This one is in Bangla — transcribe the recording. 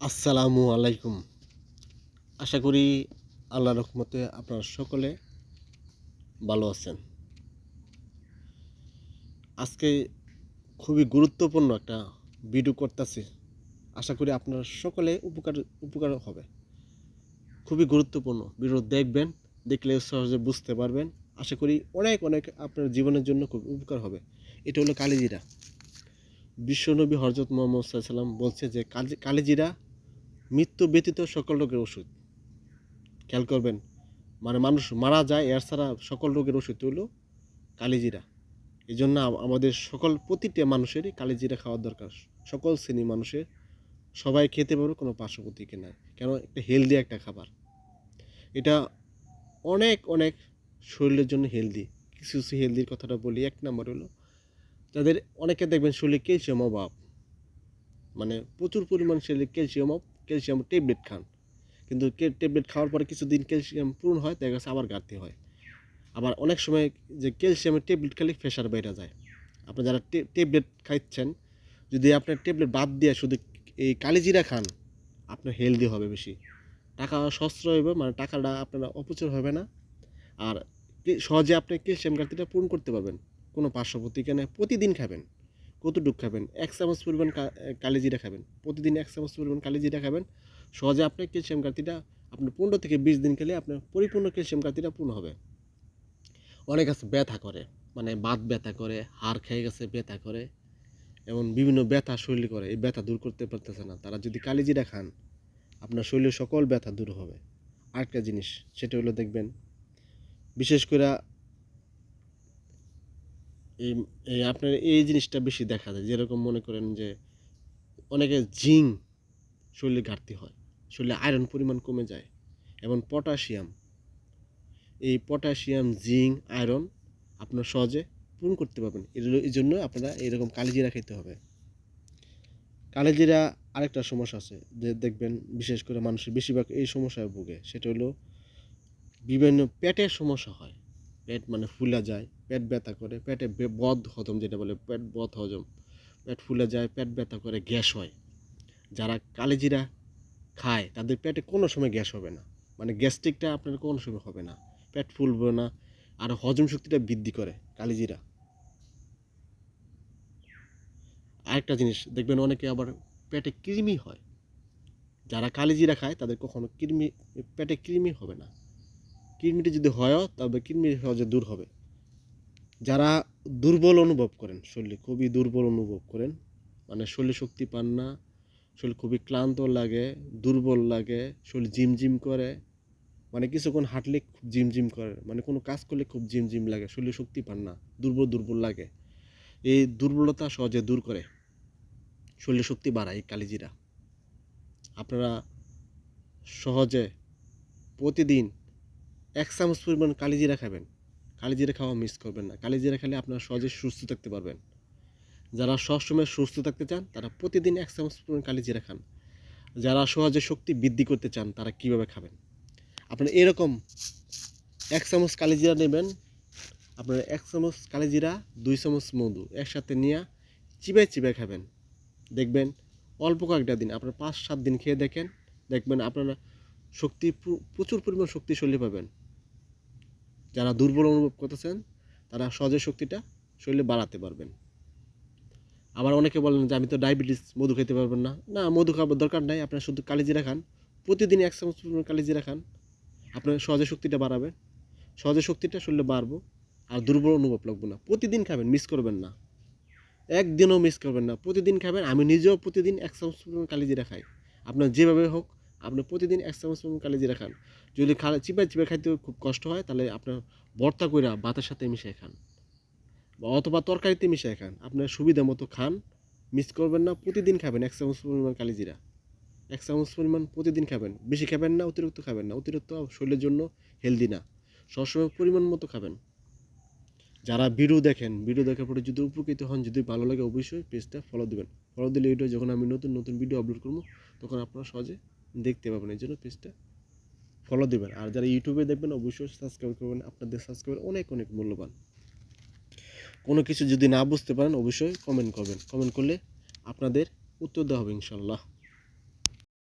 আসসালামু আলাইকুম। আশা করি আল্লাহ রহমতে আপনারা সকলে ভালো আছেন। আজকে খুবই গুরুত্বপূর্ণ একটা ভিডিও করতেছি। আশা করি আপনারা সকলে উপকার উপকার হবে। খুবই গুরুত্বপূর্ণ। ভিডিও দেখবেন, দেখলে সহজে বুঝতে পারবেন। আশা করি অনেক অনেক আপনার জীবনের জন্য খুব উপকার হবে। এটা হলো কালিজিরা। বিশ্বনবী হরজত মোহাম্মদ সাল্লাম বলছে যে, কালি- কালিজিরা মৃত্যু ব্যতীত সকল রোগের ওষুধ। খেয়াল করবেন মানে মানুষ মারা যায়, এর ছাড়া সকল রোগের ওষুধ হলো কালিজিরা। এই জন্য আমাদের সকল প্রতিটা মানুষেরই কালিজিরা খাওয়ার দরকার। সকল শ্রেণি মানুষের সবাই খেতে পারবে, কোনো পার্শ্বপ্রতিকে নাই। কেন? একটা হেলদি একটা খাবার। এটা অনেক অনেক শরীরের জন্য হেলদি কিছু কিছু হেলদির কথাটা বলি। এক নম্বর হলো, তাদের অনেকে দেখবেন শরীরে ক্যালসিয়াম অভাব। মানে প্রচুর পরিমাণ শরীরে ক্যালসিয়াম অভাব। ক্যালসিয়াম ট্যাবলেট খান। কিন্তু ট্যাবলেট খাওয়ার পরে কিছুদিন ক্যালসিয়াম পূরণ হয়, দেখা গেছে আবার ঘাটতি হয়। আবার অনেক সময় যে ক্যালসিয়ামের ট্যাবলেট খেলে প্রেশার বেড়ে যায়। আপনি যারা ট্যাবলেট খাচ্ছেন যদি আপনার ট্যাবলেট বাদ দিয়ে শুধু এই কালিজিরা খান, আপনার হেলদি হবে বেশি। টাকা সাশ্রয় হবে মানে টাকাটা আপনার অপচয় হবে না। আর সহজে আপনি ক্যালসিয়াম ঘাটতিটা পূরণ করতে পারবেন। কোনো পার্শ্বপ্রতিক্রিয়া নেই, প্রতিদিন খাবেন। কতটুকু খাবেন? এক চামচ পরিমাণ কালিজিরা খাবেন। প্রতিদিন এক চামচ পরিমাণ কালিজিরা খাবেন। সহজে আপনি ক্যালসিয়াম ঘাটতিটা আপনার পনেরো থেকে বিশ দিন খেলে আপনার পরিপূর্ণ ক্যালসিয়াম ঘাটতিটা পূর্ণ হবে। অনেক আছে ব্যথা করে মানে বাত ব্যথা করে, হাড় খেয়ে গেছে, ব্যথা করে, এবং বিভিন্ন ব্যথা শরীরে করে। এই ব্যথা দূর করতে পারতেছে না। তারা যদি কালিজিরা খান, আপনার শরীরের সকল ব্যথা দূর হবে। আরেকটা জিনিস, সেটা হলো দেখবেন, বিশেষ করে এই এই আপনার এই জিনিসটা বেশি দেখা যায়। যেরকম মনে করেন যে, অনেকে জিং শরীরে ঘাটতি হয়। শরীরে আয়রন পরিমাণ কমে যায় এবং পটাশিয়াম এই পটাশিয়াম জিং আয়রন আপনার সহজে পূরণ করতে পারবেন। এই জন্য আপনারা এরকম কালিজিরা খেতে হবে। কালিজিরা আরেকটা সমস্যা আছে। যে দেখবেন বিশেষ করে মানুষের বেশিরভাগ এই সমস্যায় ভোগে। সেটা হলো বিভিন্ন পেটের সমস্যা হয়। পেট মানে ফুলা যায় পেট ব্যথা করে, পেটে বদ হজম যেটা বলে, পেট বদ হজম, পেট ফুলে যায়, পেট ব্যথা করে, গ্যাস হয়। যারা কালিজিরা খায়, তাদের পেটে কোনো সময় গ্যাস হবে না। মানে গ্যাস্ট্রিকটা আপনার কোনো সময় হবে না। পেট ফুলবে না, আর হজম শক্তিটা বৃদ্ধি করে কালিজিরা। আরেকটা জিনিস, দেখবেন অনেকে আবার পেটে কৃমি হয়। যারা কালিজিরা খায়, তাদের কখনো কৃমি, পেটে কৃমি হবে না। কৃমিটি যদি হয়ও, তবে কৃমি সহজে দূর হবে। যারা দুর্বল অনুভব করেন, শরীরে খুবই দুর্বল অনুভব করেন মানে শরীরে শক্তি পান না, শরীর খুবই ক্লান্ত লাগে, দুর্বল লাগে, শরীর ঝিমঝিম করে মানে কিছুক্ষণ হাঁটলে খুব ঝিমঝিম করে মানে কোনো কাজ করলে খুব ঝিমঝিম লাগে, শরীরে শক্তি পান না, দুর্বল দুর্বল লাগে। এই দুর্বলতা সহজে দূর করে, শরীরে শক্তি বাড়ায় এই কালিজিরা। আপনারা সহজে প্রতিদিন এক চামচ পরিমাণ কালিজিরা খাবেন। কালিজিরা খাওয়া মিস করবেন না। কালিজিরা খেলে আপনারা সহজে সুস্থ থাকতে পারবেন। যারা সবসময় সুস্থ থাকতে চান, তারা প্রতিদিন এক চামচ পরিমাণ কালিজিরা খান। যারা সহজে শক্তি বৃদ্ধি করতে চান, তারা কীভাবে খাবেন? আপনার এরকম এক চামচ কালিজিরা নেবেন। আপনার এক চামচ কালিজিরা, দুই চামচ মধু একসাথে নিয়ে চিবাই চিবাই খাবেন। দেখবেন অল্প কয়েকটা দিন, আপনার পাঁচ সাত দিন খেয়ে দেখেন, দেখবেন আপনারা শক্তি, প্রচুর পরিমাণ শক্তি শরীরে পাবেন। যারা দুর্বল অনুভব করতেছেন, তারা সহজে শক্তিটা শরীরে বাড়াতে পারবেন। আবার অনেকে বলেন যে, আমি তো ডায়াবেটিস, মধু খেতে পারবেন না। না, মধু খাবার দরকার নাই। আপনার শুধু কালিজিরা খান। প্রতিদিন এক চামচ কালিজিরা খান। আপনার সহজে শক্তিটা বাড়াবে। সহজে শক্তিটা শরীরে বাড়বো। আর দুর্বল অনুভব লাগবে না। প্রতিদিন খাবেন, মিস করবেন না। একদিনও মিস করবেন না। প্রতিদিন খাবেন। আমি নিজেও প্রতিদিন এক চামচ কালিজিরা খাই। আপনার যেভাবে হোক আপনি প্রতিদিন এক চামচ পরিমাণ কালিজিরা খান। যদি খা চিপাই চিপাই খাইতে খুব কষ্ট হয়, তাহলে আপনার ভর্তা কইরা ভাতের সাথে মিশিয়ে খান বা অথবা তরকারিতে মিশিয়ে খান। আপনার সুবিধা মতো খান, মিস করবেন না, প্রতিদিন খাবেন এক চামচ পরিমাণ কালিজিরা। এক চামচ পরিমাণ প্রতিদিন খাবেন, বেশি খাবেন না, অতিরিক্ত খাবেন না। অতিরিক্ত শরীরের জন্য হেলদি না, সবসময় পরিমাণ মতো খাবেন। যারা ভিডিও দেখেন, ভিডিও দেখার পরে যদি উপকৃত হন, যদি ভালো লাগে অবশ্যই পেজটা ফলো দেবেন। ফলো দিলে এটা যখন আমি নতুন নতুন ভিডিও আপলোড করব, তখন আপনারা সহজে দেখতে পাবেন, এই জন্য পেজটা ফলো দেবেন। আর যারা ইউটিউবে দেখবেন, অবশ্যই সাবস্ক্রাইব করবেন। আপনাদের সাবস্ক্রাইবার অনেক অনেক মূল্যবান। কোনো কিছু যদি না বুঝতে পারেন, অবশ্যই কমেন্ট করবেন। কমেন্ট করলে আপনাদের উত্তর দেওয়া হবে ইনশাল্লাহ